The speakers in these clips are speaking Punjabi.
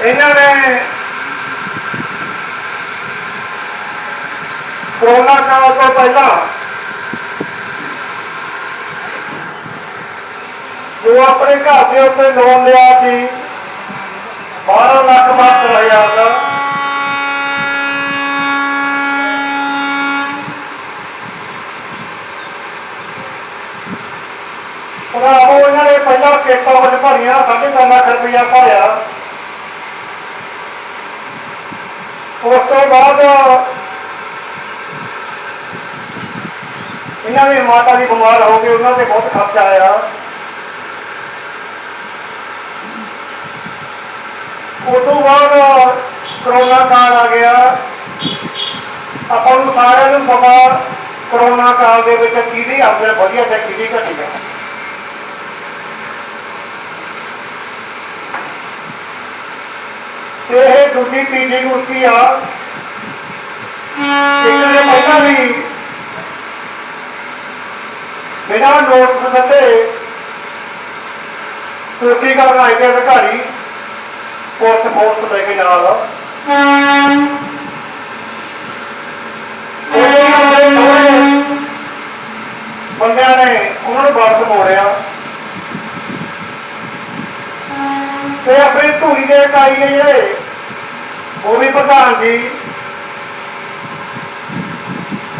ਇਹਨਾਂ ਨੇ ਕੋਰੋਨਾ ਕਾਲ ਤੋਂ ਪਹਿਲਾਂ ਜੋ ਆਪਣੇ ਘਰ ਦੇ ਉੱਤੇ ਲੋਨ ਲਿਆ ਸੀ 12 ਲੱਖ ਬਾਅਦ ਹਜ਼ਾਰ ਦਾ ਉਹਨਾਂ ਉਹ ਇਹਨਾਂ ਨੇ ਪਹਿਲਾਂ ਕਿਸ਼ਤਾਂ ਵਿੱਚ ਭਰੀਆਂ, ਸਾਢੇ ਤਿੰਨ ਲੱਖ ਰੁਪਇਆ ਭਰਿਆ ਉਸ ਤੋਂ ਬਾਅਦ ਇਹਨਾਂ ਦੇ ਮਾਤਾ ਜੀ ਬਿਮਾਰ ਹੋ ਗਏ, ਉਹਨਾਂ ਤੇ ਬਹੁਤ ਖਰਚਾ ਆਇਆ। ਉਸ ਤੋਂ ਬਾਅਦ ਕਰੋਨਾ ਕਾਲ ਆ ਗਿਆ। ਆਪਾਂ ਨੂੰ ਸਾਰਿਆਂ ਨੂੰ ਪਤਾ ਕਰੋਨਾ ਕਾਲ ਦੇ ਵਿੱਚ ਕਿਹਦੀ ਆਪਣੇ ਵਧੀਆ ਤੇ ਕਿਹਦੀ ਘਟੀ ਆ ਤੇ ਇਹ ਦੂਜੀ ਤੀਜੀ ਗੁਰਤੀ ਆ ਇੱਕ ਨੇ ਪਹਿਲਾਂ ਵੀ ਬਿਨਾਂ ਨੋਟਿਸ ਦਿੱਤੇ ਤੁਰਕੀ ਕਰਨ ਆਏ ਤੇ ਅਧਿਕਾਰੀ ਪੁਲਿਸ ਫੋਰਸ ਲੈ ਕੇ ਨਾਲ ਬੰਦਿਆਂ ਨੇ ਉਹਨਾਂ ਨੂੰ ਵਾਪਸ ਮੋੜਿਆ ਤੇ ਆਪਣੇ ਧੂਰੀ ਦੇ ਕਾਈ ਨੇ ਉਹ ਵੀ ਪ੍ਰਧਾਨ ਜੀ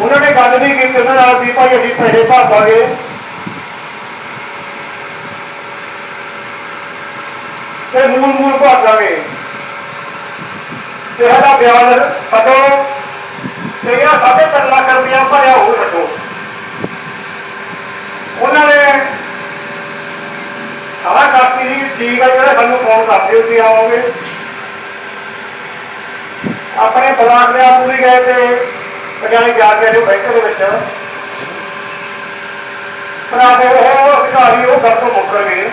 ਉਹਨਾਂ ਨੇ ਗੱਲ ਨਹੀਂ ਕੀਤੀ, ਉਹਨਾਂ ਨਾਲ ਵੀ ਭਾਈ ਅਸੀਂ ਪੈਸੇ ਭਾਵਾਂਗੇ ਤੇ ਮੂਲ ਮੂਲ ਭਾਵਾਂਗੇ ਤੇ ਸਾਡਾ ਬਿਆਨ ਛੱਡੋ ਤੇ ਜਿਹੜਾ ਸਾਢੇ ਤਿੰਨ ਲੱਖ ਰੁਪਇਆ ਭਰਿਆ ਉਹ ਛੱਡੋ ਉਹਨਾਂ ਨੇ ਆਹ ਕਰਤੀ ਸੀ ਠੀਕ ਆ, ਜਿਹੜਾ ਸਾਨੂੰ ਫੋਨ ਕਰਦੇ ਸੀ ਆਓਗੇ। ਆਪਣੇ ਬਲਾਕ ਦੇ ਆਪ ਵੀ ਗਏ ਤੇ ਪਟਿਆਲੇ ਜਾ ਕੇ ਜੋ ਬੈਂਕ ਦੇ ਵਿੱਚ। ਪਰ ਆਪੇ ਉਹ ਅਧਿਕਾਰੀ, ਉਹ ਗੱਲ ਤੋਂ ਮੁੱਕਰ ਗਏ।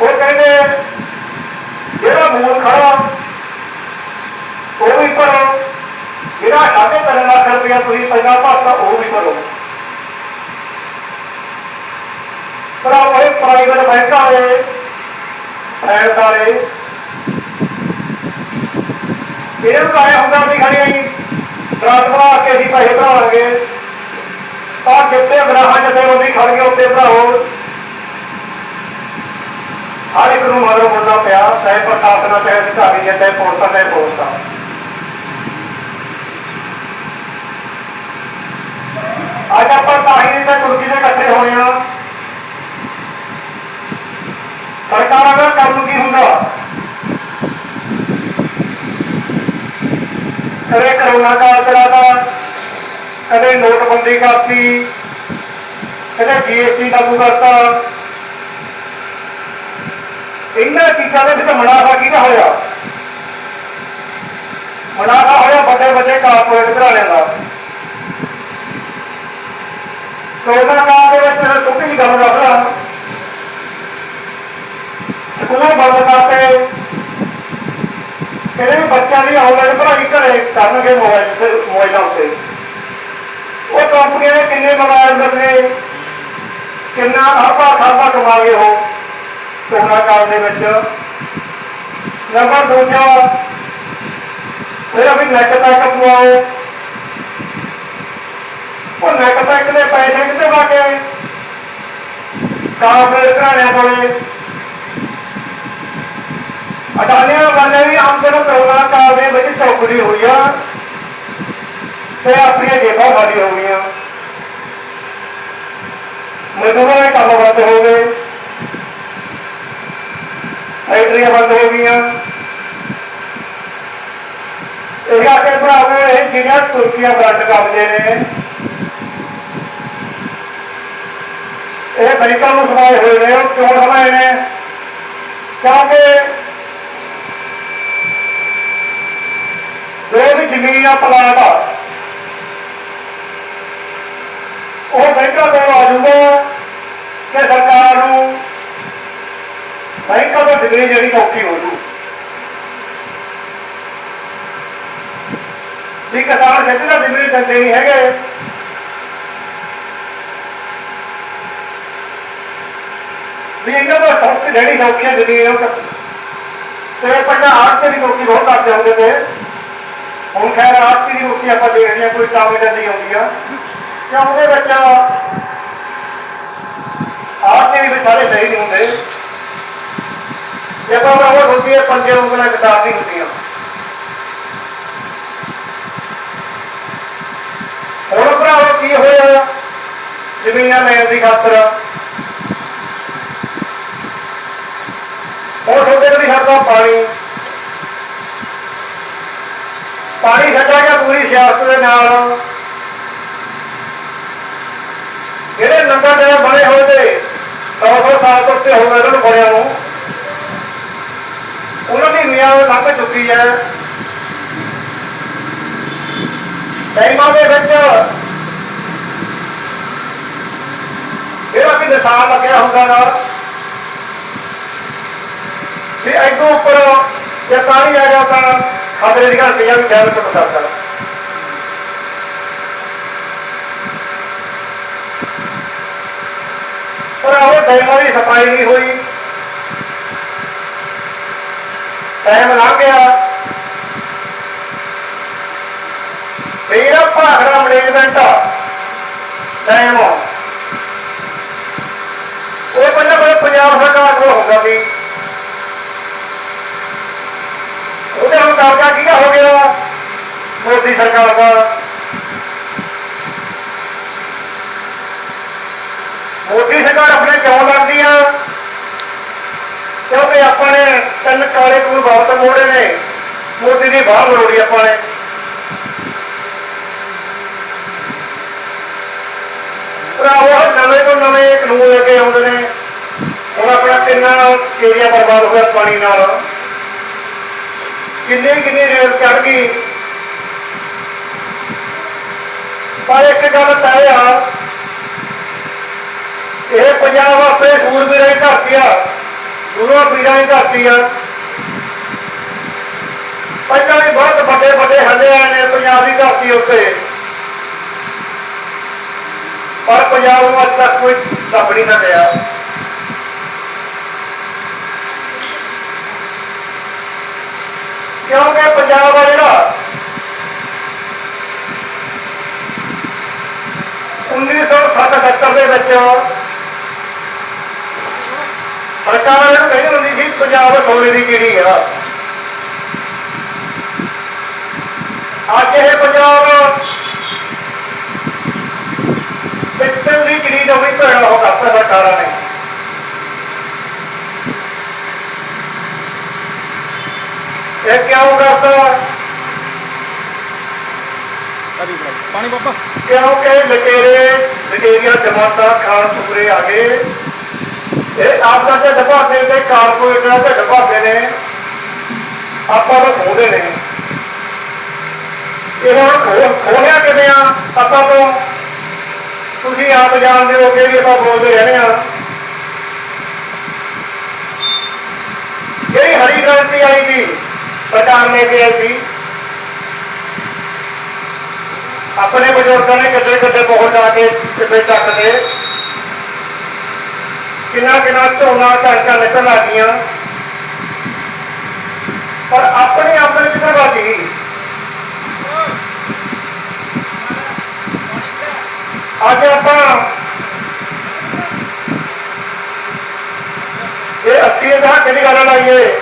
ਉਹ ਕਹਿੰਦੇ, ਜਿਹੜਾ ਮੂਲ ਖੜਾ, ਉਹ ਵੀ ਭਰੋ। ਜਿਹੜਾ ਸਾਢੇ ਤਿੰਨ ਲੱਖ ਰੁਪਇਆ ਤੁਸੀਂ ਪਹਿਲਾਂ ਭਰਤਾ, ਉਹ ਵੀ ਭਰੋ। ਪਰ ਉਹ ਪ੍ਰਾਈਵੇਟ ਬੈਂਕਾਂ ਦੇ ਫੈਲ ਸਾਰੇ ਇਹਨਾਂ ਨੂੰ ਆਇਆ ਹੁੰਦਾ ਵੀ ਖੜੇ ਆਈ ਰਾਤ ਕੇ ਅਸੀਂ ਪੈਸੇ ਭਰਾਵਾਂਗੇ। ਤਾਂ ਜਿੱਥੇ ਗਰਾਹਾਂ ਜਿੱਥੇ ਉਹਦੀ ਖੜ ਕੇ ਉੱਤੇ ਭਰਾਓ। ਹਰ ਇੱਕ ਨੂੰ ਮਗਰ ਮੁੜਨਾ ਪਿਆ ਚਾਹੇ ਪ੍ਰਸ਼ਾਸਨ ਆ, ਚਾਹੇ ਅਧਿਕਾਰੀ ਆ, ਚਾਹੇ ਪੁਲਿਸ ਆ, ਚਾਹੇ ਪੁਲਿਸ ਆ ਅੱਜ ਆਪਾਂ ਤਾਹੀਰ ਤੇ ਤੁਰਕੀ ਦੇ ਇਕੱਠੇ ਹੋਏ ਆ ਸਰਕਾਰਾਂ ਦਾ ਕੰਮ ਕੀ ਹੁੰਦਾ ਕਦੇ ਕਰੋਨਾ ਕਦੇ ਨੋਟਬੰਦੀ ਕਰਤੀ ਕਦੇ ਜੀਐਸਟੀ ਲਾਗੂ ਕਰਤਾ ਇਹਨਾਂ ਚੀਜ਼ਾਂ ਦੇ ਵਿੱਚ ਮੁਨਾਫਾ ਕਿਹਦਾ ਹੋਇਆ? ਮੁਨਾਫਾ ਹੋਇਆ ਵੱਡੇ ਵੱਡੇ ਕਾਰਪੋਰੇਟ ਘਰਾਣਿਆਂ ਦਾ। ਕੋਰੋਨਾ ਕਾਲ ਦੇ ਵਿੱਚ ਛੋਟੀ ਜਿਹੀ ਗੱਲ ਦੱਸਦਾ ਸਕੂਲ ਬੰਦ ਕਰਤੇ। ਬੱਚਿਆਂ ਦੀ ਘਰੇ ਕਰਨਗੇ ਮੋਬਾਈਲ ਤੇ ਮੋਬਾਈਲਾਂ ਉੱਤੇ। ਉਹ ਕੰਪਨੀਆਂ ਦੇ ਕਿੰਨੇ ਮੋਬਾਈਲ ਬਦਲੇ ਕਿੰਨਾ ਆਪਾ ਖਾਪਾ ਕਮਾ ਗਏ ਹੋ ਕਰੋਨਾ ਕਾਲ ਦੇ ਵਿੱਚ। ਨੰਬਰ ਦੂਜਾ, ਫਿਰ ਅਭੀ ਨੈਟ ਪੈਕ ਪਵਾਓ ਉਹ ਨੈਟ ਪੈਕ ਦੇ ਪੈਸੇ ਕਿਤੇ ਵਾਗੇ ਕਾਫਰ ਘਰਾਣਿਆਂ ਕੋਲੇ। ਅਡਾਲੀਆਂ ਵਾਲੇ ਵੀ ਆਮ ਜਦੋਂ ਕਰੋਨਾ ਕਾਲ ਦੇ ਵਿੱਚ ਚੌਕੜੀ ਹੋਈਆਂ ਤੇ ਆਪਣੀਆਂ ਜੇਬਾਂ ਖਾਲੀ ਹੋ ਗਈਆਂ। ਮਜ਼ਦੂਰਾਂ ਦੇ ਕੰਮ ਬੰਦ ਹੋ ਗਏ। ਫੈਕਟਰੀਆਂ ਬੰਦ ਹੋ ਗਈਆਂ। ਇਹ ਆ ਕੇ ਭਰਾਵੋ, ਇਹ ਜਿਹੜੀਆਂ ਤੁਰਕੀਆਂ ਬਲੱਡ ਕਰਦੇ ਨੇ, ਇਹ ਅਮਰੀਕਾ ਨੂੰ ਸਮਾਏ ਹੋਏ ਨੇ, ਉਹ ਕਿਉਂ ਸਮਾਏ ਨੇ? ਕਿਉਂਕਿ ਜੋ ਵੀ ਜ਼ਮੀਨ ਆ ਪਲਾਟ ਆ। ਉਹ ਬੈਂਕਾਂ ਤੋਂ ਆ ਜਾਊਗਾ ਕਿ ਸਰਕਾਰ ਨੂੰ ਬੈਂਕਾਂ ਤੋਂ ਜ਼ਮੀਨ ਜਿਹੜੀ ਸੌਖੀ ਹੋ ਜੂ ਵੀ ਕਿਸਾਨ ਸਿੱਧੀ ਦਾ ਜ਼ਮੀਨ ਦਿੰਦੇ ਨਹੀਂ ਹੈਗੇ। ਵੀ ਇਹਨਾਂ ਦਾ ਸੌਖੀ ਜਿਹੜੀ ਸੌਖੀ ਜ਼ਮੀਨ ਉਹ ਤੇ ਪੰਜਾਬ ਆਰਤੀ ਦੀ ਰੋਟੀ ਬਹੁਤ ਕਰਦੇ ਹੁੰਦੇ ਤੇ ਹੁਣ ਖੈਰ ਆਰਤੀ ਦੀ ਰੋਟੀ ਆਪਾਂ ਦੇਖਦੇ ਹਾਂ, ਕੋਈ ਟਾਮੇ ਨਹੀਂ ਆਉਂਦੀ ਆ। ਕਿਉਂ? ਉਹਦੇ ਵਿੱਚ ਆਰਤੀ ਵੀ ਸਾਰੇ ਸਹੀ ਨਹੀਂ ਹੁੰਦੇ। ਜੇ ਆਪਾਂ ਉਹ ਰੋਟੀ ਹੈ ਪੰਜੇ ਉਂਗਲਾਂ ਕਿਤਾਬ ਨਹੀਂ ਹੁੰਦੀਆਂ ਹੁਣ ਭਰਾਵੋ, ਕੀ ਹੋਇਆ? ਜ਼ਮੀਨਾਂ ਲੈਣ ਦੀ ਖਾਤਰ। ਹੁਣ ਤੁਹਾਡੇ ਕੋਲ ਹਰਦਾ ਪਾਣੀ। ਪਾਣੀ ਛੱਡਿਆ ਗਿਆ ਪੂਰੀ ਸਿਆਸਤ ਦੇ ਨਾਲ। ਜਿਹੜੇ ਨੰਬਰ ਦੇ ਬਣੇ ਹੋਏ ਤੇ 100 100 ਸਾਲ ਤੋਂ ਉੱਤੇ ਹੋ ਗਏ ਇਹਨਾਂ ਨੂੰ ਬੜਿਆਂ ਨੂੰ। ਉਹਨਾਂ ਦੀ ਮਿਆਦ ਲੰਘ ਚੁੱਕੀ ਹੈ। ਟਾਈਮਾਂ ਦੇ ਵਿੱਚ ਇਹਦਾ ਵੀ ਨਿਸ਼ਾਨ ਲੱਗਿਆ ਹੁੰਦਾ ਨਾਲ। ਵੀ ਅੱਗੋਂ ਉੱਪਰ ਜੇ ਪਾਣੀ ਆ ਜਾਂਦਾ। ਖਤਰੇ ਦੀ ਘੰਟੀਆਂ ਵੀ ਖਿਆਲ ਟੁੱਟ ਸਕਦਾ ਪਰ ਉਹ ਟਾਈਮਾਂ ਦੀ ਸਫ਼ਾਈ ਨਹੀਂ ਹੋਈ। ਟਾਈਮ ਲੰਘ ਗਿਆ। ਮੇਰਾ ਭਾਖੜਾ ਮੈਨੇਜਮੈਂਟ ਟਾਈਮ ਉਹ ਪਹਿਲਾਂ ਪਹਿਲਾਂ ਪੰਜਾਬ ਸਰਕਾਰ ਕੋਲ ਹੁੰਦਾ ਸੀ। ਉਹਦੇ ਹੁਣ ਕਬਜ਼ਾ ਕਿਹਦਾ ਹੋ ਗਿਆ? ਮੋਦੀ ਸਰਕਾਰ ਦਾ। ਮੋਦੀ ਸਰਕਾਰ ਆਪਣੇ ਕਿਉਂ ਲੜਦੀ ਆ। ਕਿਉਂਕਿ ਆਪਾਂ ਨੇ ਤਿੰਨ ਕਾਲੇ ਕਾਨੂੰਨ ਬਹੁਤ ਮੋੜੇ ਨੇ। ਮੋਦੀ ਦੀ ਬਾਹਰ ਮਰੋੜੀ ਆਪਾਂ ਨੇ। ਭਰਾਵੋ ਨਵੇਂ ਤੋਂ ਨਵੇਂ ਕਾਨੂੰਨ ਲੈ ਕੇ ਆਉਂਦੇ ਨੇ। ਹੁਣ ਆਪਣਾ ਕਿੰਨਾ ਏਰੀਆ ਬਰਬਾਦ ਹੋਇਆ ਪਾਣੀ ਨਾਲ। ਕਿੰਨੇ ਕਿੰਨੇ ਰੇਲ ਚੜ ਗਈ। ਪਰ ਇੱਕ ਗੱਲ ਤੈਅ ਆ, ਇਹ ਪੰਜਾਬ ਵਾਸਤੇ ਸੂਰਬੀਰਾਂ ਦੀ ਧਰਤੀ ਆ ਗੁਰੂਆਂ ਪੀਰਾਂ ਦੀ ਧਰਤੀ ਆ। ਪਹਿਲਾਂ ਵੀ ਬਹੁਤ ਵੱਡੇ ਵੱਡੇ ਹੱਲੇ ਆਏ ਨੇ ਪੰਜਾਬ ਦੀ ਧਰਤੀ ਉੱਤੇ। ਪਰ ਪੰਜਾਬ ਨੂੰ ਅੱਜ ਤੱਕ ਕੋਈ ਦੱਬ ਨਹੀਂ ਸਕਿਆ ਕਿਉਂਕਿ ਪੰਜਾਬ ਆ ਜਿਹੜਾ 1977 ਦੇ ਵਿੱਚ ਸਰਕਾਰ ਇਹਨੂੰ ਕਹਿੰਦੀ ਹੁੰਦੀ ਸੀ, ਪੰਜਾਬ ਸੋਨੇ ਦੀ ਚਿੜੀ ਆ। ਅੱਜ ਇਹ ਪੰਜਾਬ ਪਿੱਤਲ ਦੀ ਚਿੜੀ ਦਾ ਵੀ ਭੈੜਾ ਹੋ ਕਰਤਾ ਸਰਕਾਰਾਂ ਨੇ। ਇਹ ਕਿਉਂ ਕਰਤਾ ਕਰੀ ਬੜਾ ਪਾਣੀ ਬਾਬਾ ਕਿਉਂਕਿ ਲਟੇਰੇ ਲਟੇਰੀਆਂ ਜਮਾਤਾਂ ਖਾਨ ਸੁਪਰੇ ਆ ਗਏ? ਇਹ ਆਪਦਾ ਤੇ ਦਬਾਤੇ ਤੇ ਕਾਰਪੋਰੇਟਰਾਂ ਤੇ ਦਬਾਤੇ ਨੇ। ਆਪਾਂ ਨੂੰ ਖੋਦੇ ਨੇ। ਇਹ ਹੁਣ ਖੋ- ਖੋਲਿਆ ਕਿਵੇਂ ਆ? ਆਪਾਂ ਤੋਂ ਤੁਸੀਂ ਆਪ ਜਾਣਦੇ ਹੋ ਕਿ ਵੀ ਆਪਾਂ ਬੋਲਦੇ ਰਹਿੰਦੇ ਆ ਜਿਹੜੀ ਹਰੀ ਕ੍ਰਾਂਤੀ ਆਈ ਸੀ ਸਰਕਾਰ ਨੇ ਕੇ ਸੀ। ਆਪਣੇ ਬਜ਼ੁਰਗਾਂ ਨੇ ਕਿੱਡੇ ਕਿੱਡੇ ਬਹੁਤ ਲਾ ਕੇ ਕਿੱਡੇ ਚੱਕ ਕਿੰਨਾ ਕਿੰਨਾ ਝੋਨਾ ਕਣਕਾਂ ਨਿਕਲ ਆ ਗਈਆਂ। ਪਰ ਆਪਣੇ ਆਪਣੇ ਕਿੱਥੇ ਬਾਜੀ ਅੱਜ ਆਪਾਂ ਇਹ 80 ਦਾ ਕਿਹੜੀ ਗੱਲ ਲਾਈਏ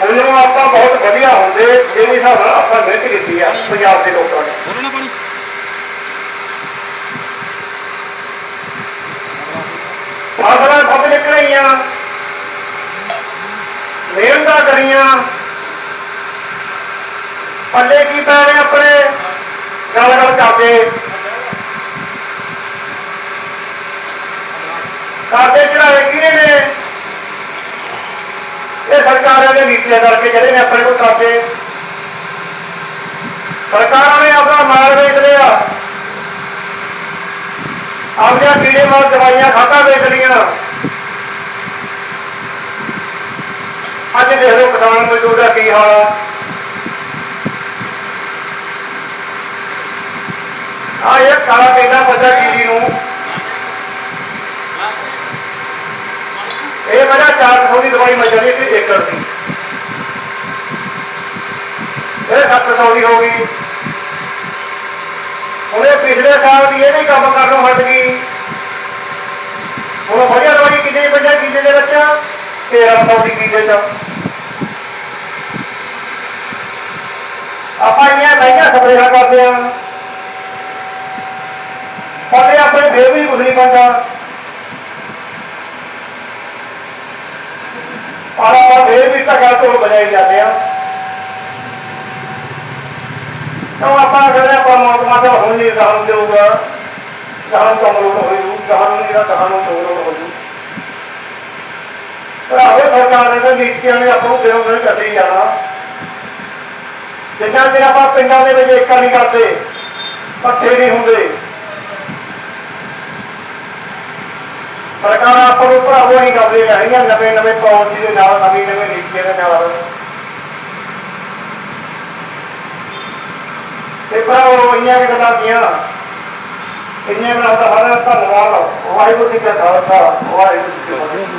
ਉਹਨੂੰ ਆਪਾਂ ਬਹੁਤ ਵਧੀਆ ਹੁੰਦੇ ਜਿਹੜੇ ਹਿਸਾਬ ਨਾਲ ਆਪਾਂ ਮਿਹਨਤ ਕੀਤੀ ਆ ਪੰਜਾਬ ਦੇ ਲੋਕਾਂ ਨੇ। ਪਾਣੀ? ਫਸਲਾਂ ਖੁਦ ਨਿਕਲੀਆਂ ਮਿਹਨਤਾਂ ਕਰੀਆਂ। ਪੱਲੇ ਕੀ ਪੈ ਰਹੇ ਆਪਣੇ? ਗੱਲ ਗੱਲ ਕਰਦੇ ਕਰਦੇ ਚੜਾਏ ਕਿਹਨੇ ਨੇ? ਇਹ ਸਰਕਾਰਾਂ ਦੇ ਨੀਤੀਆਂ ਕਰਕੇ ਜਿਹੜੇ ਨੇ ਆਪਣੇ ਕੋਲ ਕਰਦੇ ਸਰਕਾਰਾਂ ਨੇ ਆਪਣਾ ਮਾਲ ਵੇਚ ਲਿਆ। ਆਪਣੀਆਂ ਕੀੜੇ ਮਾਰ ਦਵਾਈਆਂ ਖਾਤਾ ਵੇਚ ਲੀਆਂ ਅੱਜ ਦੇਖ ਲਓ ਕਿਸਾਨ ਮਜ਼ਦੂਰ ਦਾ ਕੀ ਹਾਲ ਆ। ਆ ਇਹ ਕਾਲਾ ਕਹਿੰਦਾ ਬੱਚਾ ਕੀੜੀ ਨੂੰ ਇਹ ਮੇਰਾ 400 ਦੀ ਦਵਾਈ ਮੈਂ ਜਿਹੜੀ ਸੀ ਏਕੜ ਦੀ। ਇਹ 700 ਦੀ ਹੋ ਗਈ। ਉਹਨੇ ਪਿਛਲੇ ਸਾਲ ਦੀ ਇਹ ਨਹੀਂ ਕੰਮ ਕਰਨੋਂ ਹਟ ਗਈ। ਹੁਣ ਵਧੀਆ ਦਵਾਈ ਕਿੰਨੇ ਦੀ ਪੰਜਾ ਕੀਜੇ ਦੇ ਵਿੱਚ? 1300 ਦੀ ਕੀਜੇ ਚ। ਆਪਾਂ ਇੰਨੀਆਂ ਮਹਿੰਗੀਆਂ ਸਪਰੇਆਂ ਕਰਦੇ ਆ ਪਰ ਇਹ ਆਪਣੇ ਫੇਰ ਵੀ ਕੁਝ ਨਹੀਂ ਬਣਦਾ। ਪਰ ਆਪਾਂ ਫੇਰ ਵੀ ਧੱਕਾ ਢੋਲ ਬਜਾਈ ਜਾਂਦੇ ਆ। ਤਾਂ ਆਪਾਂ ਕਹਿੰਦੇ ਆਪਾਂ ਮੌਤਮਾ ਤਾਂ ਹੁਣ ਨਹੀਂ ਜਾਣ ਦੇਊਗਾ। ਜਾਨ ਕਮਰੋੜ ਹੋ ਜੂ ਨਹੀਂ ਦਾ ਜਾਨ ਨੂੰ ਤੋੜ ਹੋ ਜੂ ਪਰ ਆਵੇ ਸਰਕਾਰ ਨੇ ਤਾਂ ਨੀਤੀਆਂ ਨੇ ਆਪਾਂ ਨੂੰ ਦਿਨੋਂ ਦਿਨ ਕੱਢੀ ਜਾਣਾ। ਜਿੰਨਾ ਚਿਰ ਆਪਾਂ ਪਿੰਡਾਂ ਦੇ ਵਿੱਚ ਏਕਾ ਨਹੀਂ ਕਰਦੇ ਇਕੱਠੇ ਨਹੀਂ ਹੁੰਦੇ ਸਰਕਾਰਾਂ ਆਪਾਂ ਨੂੰ ਭਰਾਵੋ ਨਹੀਂ ਕਰਦੇ ਰਹੀਆਂ ਨਵੇਂ ਨਵੇਂ ਪਾਲਿਸੀ ਦੇ ਨਾਲ, ਨਵੀਂ ਨਵੀਂ ਨੀਤੀਆਂ ਦੇ ਨਾਲ। ਤੇ ਭਰਾਵੋ, ਇੰਨੀਆਂ ਕੁ ਗੱਲਾਂ ਕੀਆਂ। ਇੰਨੀਆਂ ਗੱਲਾਂ ਦਾ ਹਰ ਧੰਨਵਾਦ, ਵਾਹਿਗੁਰੂ ਜੀ ਕਾ ਖਾਲਸਾ, ਵਾਹਿਗੁਰੂ ਜੀ ਕੀ ਫਤਿਹ।